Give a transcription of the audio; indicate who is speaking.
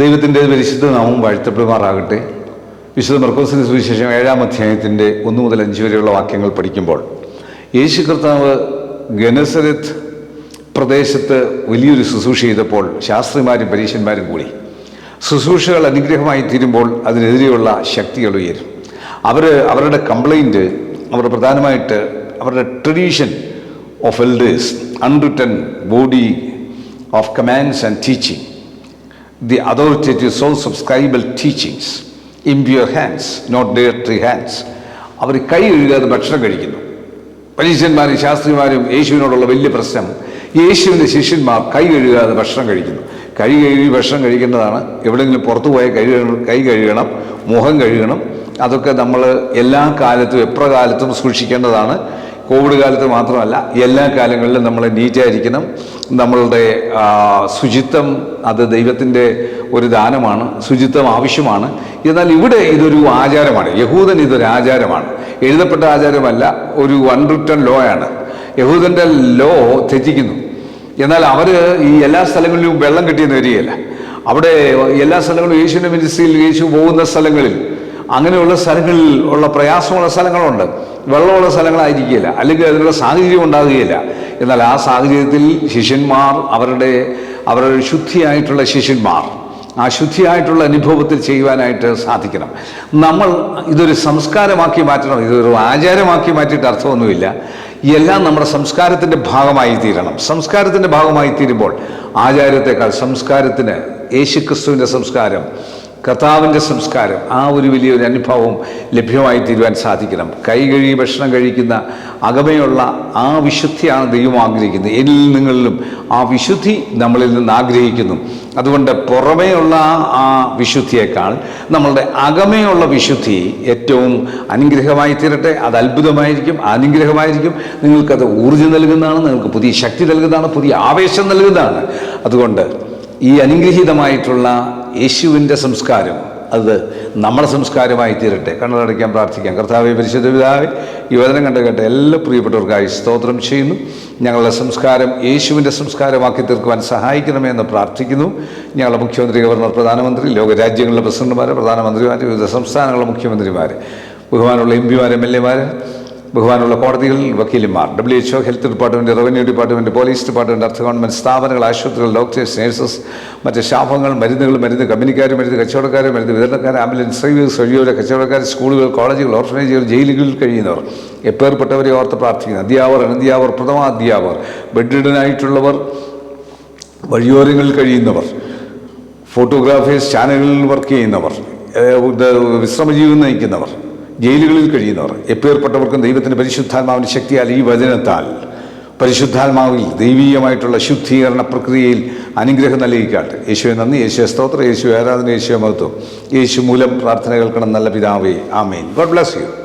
Speaker 1: ദൈവത്തിന്റെ പരിശുദ്ധ നാമം വാഴ്ത്തപ്പെടുമാറാകട്ടെ. വിശുദ്ധ മർക്കോസിന്റെ സുവിശേഷം ഏഴാം അധ്യായത്തിന്റെ ഒന്ന് മുതൽ അഞ്ച് വരെയുള്ള വാക്യങ്ങൾ പഠിക്കുമ്പോൾ യേശു കർത്താവ് ഗനസരത്ത് പ്രദേശത്ത് വലിയൊരു ശുശ്രൂഷ ചെയ്തപ്പോൾ ശാസ്ത്രിമാരും പരീക്ഷന്മാരും കൂടി. ശുശ്രൂഷകൾ അനുഗ്രഹമായി തീരുമ്പോൾ അതിനെതിരെയുള്ള ശക്തികൾ ഉയരും. അവർ അവരുടെ കംപ്ലൈന്റ് അവർ പ്രധാനമായിട്ട് അവരുടെ tradition of elders unwritten body of commands and teaching the authoritative soul subscribal teachings impure hands not dirty hands. അവർ കൈ എഴുതാതെ ഭക്ഷണം കഴിക്കുന്നു. പരീക്ഷന്മാരും ശാസ്ത്രിമാരും യേശുവിനോടുള്ള വലിയ പ്രശ്നം യേശുവിന്റെ ശിഷ്യന്മാർ കൈ കഴുകാതെ ഭക്ഷണം കഴിക്കുന്നു. കൈ കഴുകി ഭക്ഷണം കഴിക്കേണ്ടതാണ്. എവിടെയെങ്കിലും പുറത്തു പോയാൽ കഴുകണം കൈ കഴുകണം മുഖം കഴുകണം. അതൊക്കെ നമ്മൾ എല്ലാ കാലത്തും എപ്രകാലത്തും സൂക്ഷിക്കേണ്ടതാണ്. കോവിഡ് കാലത്ത് മാത്രമല്ല എല്ലാ കാലങ്ങളിലും നമ്മൾ നീറ്റായിരിക്കണം നമ്മളുടെ ശുചിത്വം അത് ദൈവത്തിന്റെ ഒരു ദാനമാണ് ശുചിത്വം ആവശ്യമാണ്. എന്നാൽ ഇവിടെ ഇതൊരു ആചാരമാണ്. യഹൂദൻ ഇതൊരു ആചാരമാണ്. എഴുതപ്പെട്ട ആചാരമല്ല ഒരു അൺറിട്ടൺ ലോ ആണ്. യഹൂദന്റെ ലോ തെറ്റിക്കുന്നു എന്നാൽ അവർ ഈ എല്ലാ സ്ഥലങ്ങളിലും വെള്ളം കിട്ടിയെന്ന് വരികയില്ല. അവിടെ എല്ലാ സ്ഥലങ്ങളും യേശുവിന്റെ മിനിസ്ട്രിയിൽ യേശു പോകുന്ന സ്ഥലങ്ങളിൽ അങ്ങനെയുള്ള സ്ഥലങ്ങളിൽ ഉള്ള പ്രയാസമുള്ള സ്ഥലങ്ങളുണ്ട്. വെള്ളമുള്ള സ്ഥലങ്ങളായിരിക്കില്ല. അല്ലെങ്കിൽ അതിനുള്ള സാഹചര്യം ഉണ്ടാകുകയില്ല. എന്നാൽ ആ സാഹചര്യത്തിൽ ശിഷ്യന്മാർ അവരുടെ അവരുടെ ശുദ്ധിയായിട്ടുള്ള ശിഷ്യന്മാർ ആ ശുദ്ധിയായിട്ടുള്ള അനുഭവത്തിൽ ചെയ്യുവാനായിട്ട് സാധിക്കണം. നമ്മൾ ഇതൊരു സംസ്കാരമാക്കി മാറ്റണം. ഇതൊരു ആചാരമാക്കി മാറ്റിയിട്ട് അർത്ഥമൊന്നുമില്ല. എല്ലാം നമ്മുടെ സംസ്കാരത്തിന്റെ ഭാഗമായി തീരണം. സംസ്കാരത്തിന്റെ ഭാഗമായി തീരുമ്പോൾ ആചാരത്തെക്കാൾ സംസ്കാരത്തിന് യേശുക്രിസ്തുവിന്റെ സംസ്കാരം കർത്താവിന്റെ സംസ്കാരം ആ ഒരു വലിയൊരു അനുഭവം ലഭ്യമായി തീരുവാൻ സാധിക്കണം. കൈ കഴുകി ഭക്ഷണം കഴിക്കുന്ന അകമയുള്ള ആ വിശുദ്ധിയാണ് ദൈവം ആഗ്രഹിക്കുന്നത്. എന്നിൽ നിങ്ങളിലും ആ വിശുദ്ധി നമ്മളിൽ നിന്ന് ആഗ്രഹിക്കുന്നു. അതുകൊണ്ട് പുറമേയുള്ള ആ വിശുദ്ധിയേക്കാൾ നമ്മളുടെ അകമയുള്ള വിശുദ്ധി ഏറ്റവും അനുഗ്രഹമായി തീരട്ടെ. അത് അത്ഭുതമായിരിക്കും അനുഗ്രഹമായിരിക്കും. നിങ്ങൾക്കത് ഊർജം നൽകുന്നതാണ് നിങ്ങൾക്ക് പുതിയ ശക്തി നൽകുന്നതാണ് പുതിയ ആവേശം നൽകുന്നതാണ്. അതുകൊണ്ട് ഈ അനുഗ്രഹീതമായിട്ടുള്ള യേശുവിന്റെ സംസ്കാരം അത് നമ്മുടെ സംസ്കാരമായി തീരട്ടെ. കണ്ണടയ്ക്കാൻ പ്രാർത്ഥിക്കാം. കർത്താവെ പരിശുദ്ധ പിതാവെ ഈ വചനം കണ്ടു കേട്ട എല്ലാ പ്രിയപ്പെട്ടവർക്കായി സ്തോത്രം ചെയ്യുന്നു. ഞങ്ങളുടെ സംസ്കാരം യേശുവിന്റെ സംസ്കാരമാക്കി തീർക്കുവാൻ സഹായിക്കണമെന്ന് പ്രാർത്ഥിക്കുന്നു. ഞങ്ങളുടെ മുഖ്യമന്ത്രി ഗവർണർ പ്രധാനമന്ത്രി ലോകരാജ്യങ്ങളിലെ പ്രസിഡന്റുമാർ പ്രധാനമന്ത്രിമാർ വിവിധ സംസ്ഥാനങ്ങളിലെ മുഖ്യമന്ത്രിമാർ ബഹുമാനുള്ള എം പിമാർ എം എൽ എമാർ ബഹുമാനുള്ള കോടതികൾ വക്കീലന്മാർ W H O health department revenue department police department അർത്ഥ ഗവൺമെന്റ് സ്ഥാപനങ്ങൾ ആശുപത്രികൾ ഡോക്ടേഴ്സ് നേഴ്സസ് മറ്റ് ശാപങ്ങൾ മരുന്നുകൾ മരുന്ന് കമ്പനിക്കാർ മരുന്ന് കച്ചവടക്കാർ മരുന്ന് വിതരണക്കാർ ആംബുലൻസ് സർവീസ് വഴിയോര കച്ചവടക്കാർ സ്കൂളുകൾ കോളേജുകൾ ഓർഫനേജുകൾ ജയിലുകളിൽ കഴിയുന്നവർ എപ്പേർപ്പെട്ടവരെ ഓർത്ത് പ്രാർത്ഥിക്കുന്നു. അധ്യാപകർ അനധ്യാപകർ പ്രഥമ അധ്യാപകർ ബെഡ്രിഡനായിട്ടുള്ളവർ വഴിയോരങ്ങളിൽ കഴിയുന്നവർ ഫോട്ടോഗ്രാഫേഴ്സ് ചാനലുകളിൽ വർക്ക് ചെയ്യുന്നവർ വിശ്രമജീവൻ നയിക്കുന്നവർ ജയിലുകളിൽ കഴിയുന്നവർ എപ്പേർപ്പെട്ടവർക്കും ദൈവത്തിന്റെ പരിശുദ്ധാത്മാവിന്റെ ശക്തിയാൽ ഈ വചനത്താൽ പരിശുദ്ധാത്മാവിൽ ദൈവീയമായിട്ടുള്ള ശുദ്ധീകരണ പ്രക്രിയയിൽ അനുഗ്രഹം നൽകിക്കാട്ട്. യേശുവെ നന്ദി. യേശുവെ സ്തോത്രം. യേശു ആരാധന. യേശുവെ മഹത്വം. യേശു മൂലം പ്രാർത്ഥന കേൾക്കണം നല്ല പിതാവേ. ആമേൻ. God bless you.